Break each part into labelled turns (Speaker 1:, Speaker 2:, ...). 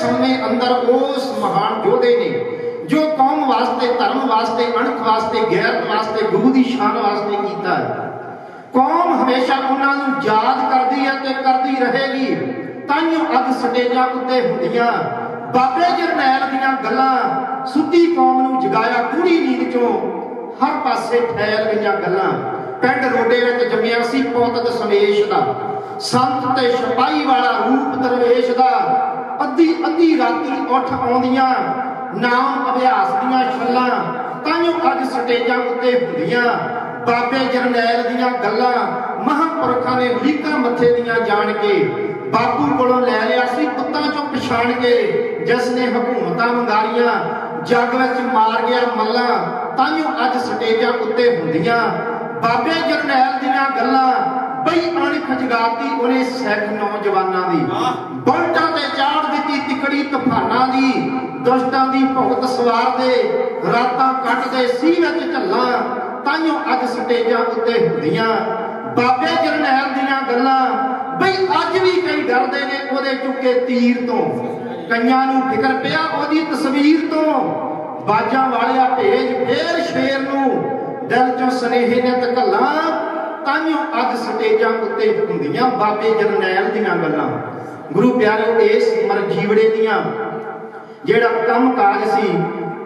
Speaker 1: ਸਮੇਂ ਅੰਦਰ ਉਸ ਮਹਾਨ ਯੋਧੇ ਨੇ, ਜੋ ਕੌਮ ਵਾਸਤੇ, ਧਰਮ ਵਾਸਤੇ, ਅਣਖ ਵਾਸਤੇ ਗੈਰਤ ਵਾਸਤੇ ਗੁਰੂ ਦੀ ਸ਼ਾਨ ਵਾਸਤੇ ਕੀਤਾ ਹੈ। ਕੌਮ ਹਮੇਸ਼ਾ ਉਹਨਾਂ ਨੂੰ ਯਾਦ ਕਰਦੀ ਹੈ ਤੇ ਕਰਦੀ ਰਹੇਗੀ। ਤਾਈਓ ਅੱਜ ਸਟੇਜਾਂ ਉੱਤੇ ਹੁੰਦੀਆਂ। ਬਾਬੇ ਜਰਨੈਲ ਦੀਆਂ ਗੱਲਾਂ ਸੁੱਤੀ ਕੌਮ ਨੂੰ ਜਗਾਇਆ ਕੂੜੀ ਨੀਂਦ ਚੋਂ। ਹਰ ਪਾਸੇ ਫੈਲ ਗਈਆਂ ਗੱਲਾਂ। ਪਿੰਡ ਰੋਡੇ ਵਿੱਚ ਜੰਮਿਆ ਸੀ ਪੁੱਤ ਸਮੇਸ਼ ਦਾ। ਸੰਤ ਤੇ ਸਿਪਾਹੀ ਵਾਲਾ ਰੂਪ ਦਰਵੇਸ਼ ਦਾ ਅੱਧੀ ਰਾਤੀ ਉੱਠ ਆਉਂਦੀਆਂ ਨਾਮ ਅਭਿਆਸ ਦੀਆਂ ਛੱਲਾਂ ਤਾਈਓ ਅੱਜ ਸਟੇਜਾਂ ਉੱਤੇ ਹੁੰਦੀਆਂ। ਬਾਬੇ ਜਰਨੈਲ ਦੀਆਂ ਗੱਲਾਂ ਮਹਾਂਪੁਰਖਾਂ ਨੇ ਲੀਕਾਂ ਮੱਥੇ ਦੀਆਂ ਜਾਣ ਕੇ ਬਾਪੂ ਕੋਲੋਂ ਲੈ ਲਿਆ ਸੀ ਪੁੱਤਾਂ ਚੋਂ ਪਛਾਣ ਕੇ ਜਿਸ ਨੇ ਹਕੂਮਤਾਂ ਮੰਗਾਰੀਆਂ ਜੱਗ ਵਿੱਚ ਮਾਰ ਗਿਆ ਮੱਲਾ ਤਾਈਓ ਅੱਜ ਸਟੇਜਾਂ ਉੱਤੇ ਹੁੰਦੀਆਂ। ਬਾਬੇ ਜਰਨੈਲ ਦੀਆਂ ਗੱਲਾਂ ਬਈ ਅਣਖ ਜਗਾਤੀ ਉਹਨੇ ਸਿੱਖ ਨੌਜਵਾਨਾਂ ਦੀ। ਬੰਟਾਂ ਤੇ ਚਾੜ ਤਿਕੜੀ ਤੂਫਾਨਾਂ ਦੀ ਦੁਸ਼ਟਾਂ ਦੀ ਭੁਗਤ ਸਵਾਰ ਦੇ ਰਾਤਾਂ ਕੱਟਦੇ ਸੀ ਵਿੱਚ ਝੱਲਾਂ ਤਾਈਓ ਅੱਜ ਸਟੇਜਾਂ ਉੱਤੇ ਹੁੰਦੀਆਂ। ਬਾਬੇ ਜਰਨੈਲ ਦੀਆਂ ਗੱਲਾਂ, ਬਈ ਅੱਜ ਵੀ ਕਈ ਡਰਦੇ ਨੇ ਉਹਦੇ ਚੁੱਕੇ ਤੀਰ ਤੋਂ। ਕਈਆਂ ਨੂੰ ਫਿਕਰ ਪਿਆ ਉਹਦੀ ਤਸਵੀਰ ਤੋਂ। ਬਾਜਾਂ ਵਾਲਿਆ ਭੇਜ ਫੇਰ ਸ਼ੇਰ ਨੂੰ, ਦਿਲ ਚੋਂ ਸਨੇਹੇ ਨੇ ਤਕੱਲਾਂ ਤਾਈਓ ਅੱਜ ਸਟੇਜਾਂ ਉੱਤੇ ਹੁੰਦੀਆਂ ਬਾਬੇ ਜਰਨੈਲ ਦੀਆਂ ਗੱਲਾਂ। ਗੁਰੂ ਪਿਆਰਿਓ ਇਸ ਮਰ ਦੀਆਂ ਜਿਹੜਾ ਕੰਮ ਕਾਜ ਸੀ,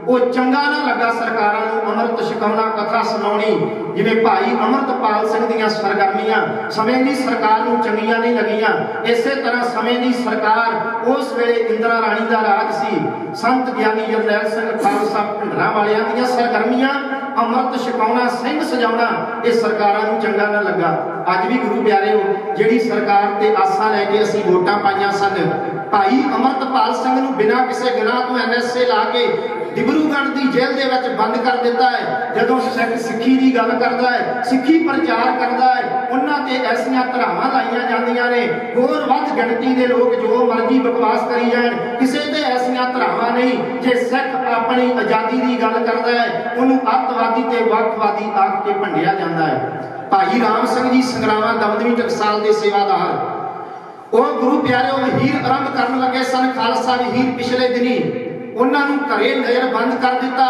Speaker 1: ਉਹ ਚੰਗਾ ਨਾ ਲੱਗਾ ਸਰਕਾਰਾਂ ਨੂੰ ਅੰਮ੍ਰਿਤ ਛਕਾਉਣਾ, ਕਥਾ ਸੁਣਾਉਣੀ। ਜਿਵੇਂ ਭਾਈ ਅਮਰਤਪਾਲ ਸਿੰਘ ਦੀਆਂ ਸਰਗਰਮੀਆਂ, ਸਮੇਂ ਦੀ ਸਰਕਾਰ ਨੂੰ ਚੰਗੀਆਂ ਨਹੀਂ ਲੱਗੀਆਂ। ਇਸੇ ਤਰ੍ਹਾਂ ਸਮੇਂ ਦੀ ਸਰਕਾਰ ਉਸ ਵੇਲੇ ਇੰਦਰਾ ਰਾਣੀ ਦਾ ਰਾਜ ਸੀ। ਸੰਤ ਗਿਆਨੀ ਜਰਨੈਲ ਸਿੰਘ ਖਾਲਸਾ ਭਿੰਡਰਾਂ ਵਾਲਿਆਂ ਦੀਆਂ ਸਰਗਰਮੀਆਂ ਅੰਮ੍ਰਿਤ ਛਕਾਉਣਾ, ਸਿੰਘ ਸਜਾਉਣਾ, ਇਹ ਸਰਕਾਰਾਂ ਨੂੰ ਚੰਗਾ ਨਾ ਲੱਗਾ। ਅੱਜ ਵੀ ਗੁਰੂ ਪਿਆਰਿਓ, ਜਿਹੜੀ ਸਰਕਾਰ ਤੇ ਆਸਾਂ ਲੈ ਕੇ ਅਸੀਂ ਵੋਟਾਂ ਪਾਈਆਂ ਸਨ, ਭਾਈ ਅਮਰਤਪਾਲ ਸਿੰਘ ਨੂੰ ਬਿਨਾਂ ਕਿਸੇ ਗੁਨਾਹ ਤੋਂ ਐਨਐਸਏ ਲਾ ਕੇ ਡਿਬਰੂਗੜ੍ਹ ਜੇਲ੍ਹ ਦੇ ਵਿੱਚ ਬੰਦ ਕਰ ਦਿੱਤਾ ਹੈ। ਜਦੋਂ ਸਿੱਖ ਸਿੱਖੀ ਦੀ ਗੱਲ ਕਰਦਾ ਹੈ, ਸਿੱਖੀ ਪ੍ਰਚਾਰ ਕਰਦਾ ਹੈ, ਉਹਨਾਂ ਤੇ ਐਸੀਆਂ ਧਰਾਵਾਂ ਲਾਈਆਂ ਜਾਂਦੀਆਂ ਨੇ। ਹੋਰ ਵੱਧ ਗਿਣਤੀ ਦੇ ਲੋਕ ਜੋ ਮਰਜ਼ੀ ਬਕਵਾਸ ਕਰੀ ਜਾਣ, ਕਿਸੇ ਤੇ ਐਸੀਆਂ ਧਰਾਵਾਂ ਨਹੀਂ। ਜੇ ਸਿੱਖ ਆਪਣੀ ਆਜ਼ਾਦੀ ਦੀ ਗੱਲ ਕਰਦਾ ਹੈ, ਉਹਨੂੰ ਅੱਤਵਾਦੀ ਤੇ ਵੱਖਵਾਦੀ ਆਖ ਕੇ ਭੰਡਿਆ ਜਾਂਦਾ ਹੈ। ਭਾਈ ਰਾਮ ਸਿੰਘ ਜੀ ਸੰਗਰਾਵਾਂ ਦਮਦਮੀ ਟਕਸਾਲ ਦੇ ਸੇਵਾਦਾਰ। ਉਹ ਗੁਰੂ ਪਿਆਰਿਓ ਵਹੀਰ ਆਰੰਭ ਕਰਨ ਲੱਗੇ ਸਨ ਖਾਲਸਾ ਵਹੀਰ ਪਿਛਲੇ ਦਿਨੀ। ਉਹਨਾਂ ਨੂੰ ਘਰੇ ਨਜ਼ਰ ਬੰਦ ਕਰ ਦਿੱਤਾ।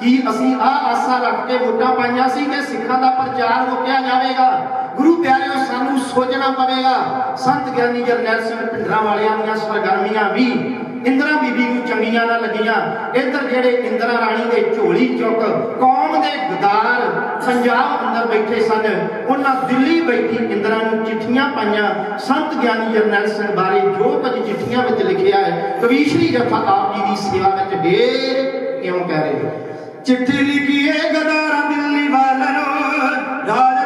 Speaker 1: ਕਿ ਅਸੀਂ ਆਹ ਆਸਾ ਰੱਖ ਕੇ ਵੋਟਾਂ ਪਾਈਆਂ ਸੀ ਕਿ ਸਿੱਖਾਂ ਦਾ ਪ੍ਰਚਾਰ ਰੋਕਿਆ ਜਾਵੇਗਾ? ਗੁਰੂ ਪਿਆਰਿਓ, ਸਾਨੂੰ ਸੋਚਣਾ ਪਵੇਗਾ। ਸੰਤ ਗਿਆਨੀ ਜਰਨੈਲ ਸਿੰਘ ਪਿੰਡਰਾਂ ਵਾਲਿਆਂ ਦੀਆਂ ਸਰਗਰਮੀਆਂ ਵੀ ਇੰਦਰਾ ਬੀਬੀ ਨੂੰ ਚੰਗੀਆਂ ਨਾ ਲੱਗੀਆਂ। ਇੱਧਰ ਜਿਹੜੇ ਇੰਦਰਾ ਰਾਣੀ ਦੇ ਝੋਲੀ ਚੁੱਕ ਕੌਮ ਦੇ ਗਦਾਰ ਪੰਜਾਬ ਅੰਦਰ ਬੈਠੇ ਸਨ, ਉਹਨਾਂ ਦਿੱਲੀ ਬੈਠੀ ਇੰਦਰਾ ਨੂੰ ਚਿੱਠੀਆਂ ਪਾਈਆਂ। ਸੰਤ ਗਿਆਨੀ ਜਰਨੈਲ ਸਿੰਘ ਬਾਰੇ ਜੋ ਕੁਝ ਚਿੱਠੀਆਂ ਵਿੱਚ ਲਿਖਿਆ ਹੈ ਕਵੀਸ਼ਰੀ ਜਥਾ ਆਪ ਜੀ ਦੀ ਸੇਵਾ ਵਿੱਚ ਢੇਰ ਕਿਉਂ ਕਹਿ ਰਹੇ
Speaker 2: ਚਿੱਠੀ ਲਿਖੀ ਏ ਗਦਾਰਾਂ ਦਿੱਲੀ ਵਾਲਨ ਰਾਜ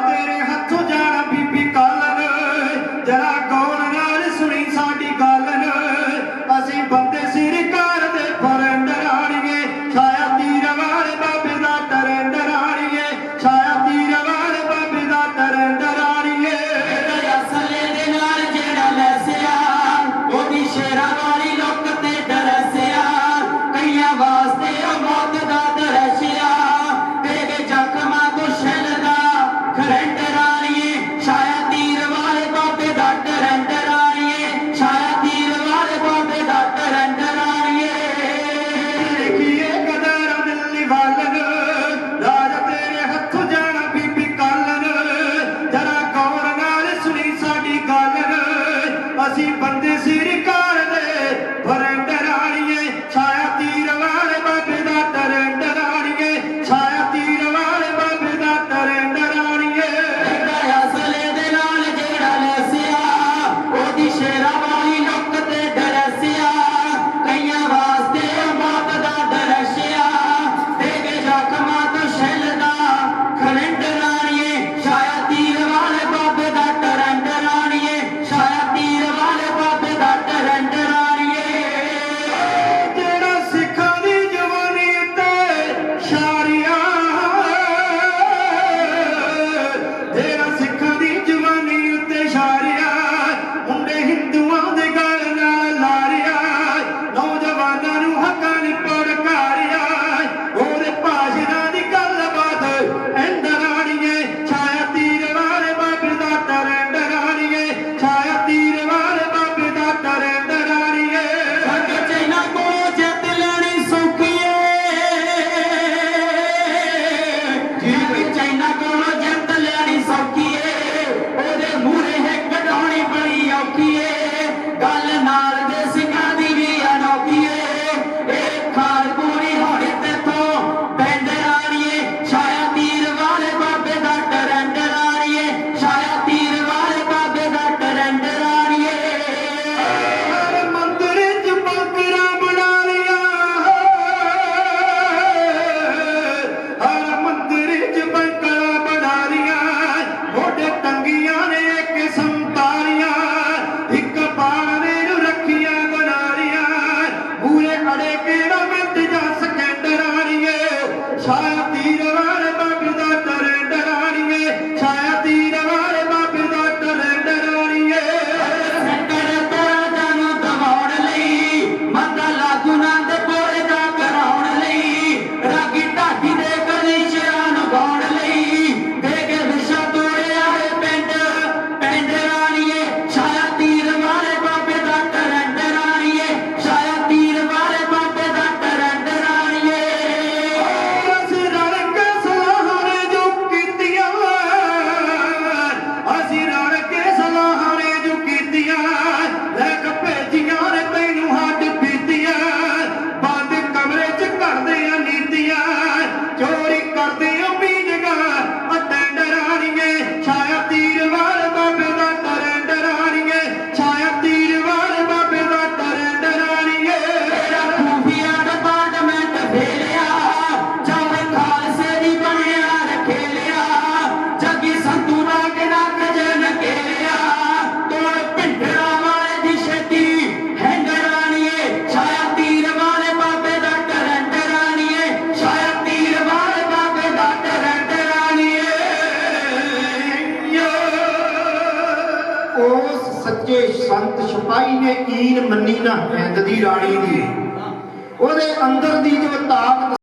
Speaker 1: ਸਿਪਾਹੀ ਨੇ ਕੀਨ ਮੰਨੀ ਨਾ ਹਿੰਦ ਦੀ ਰਾਣੀ ਦੀ। ਉਹਦੇ ਅੰਦਰ ਦੀ ਜੋ ਤਾਕਤ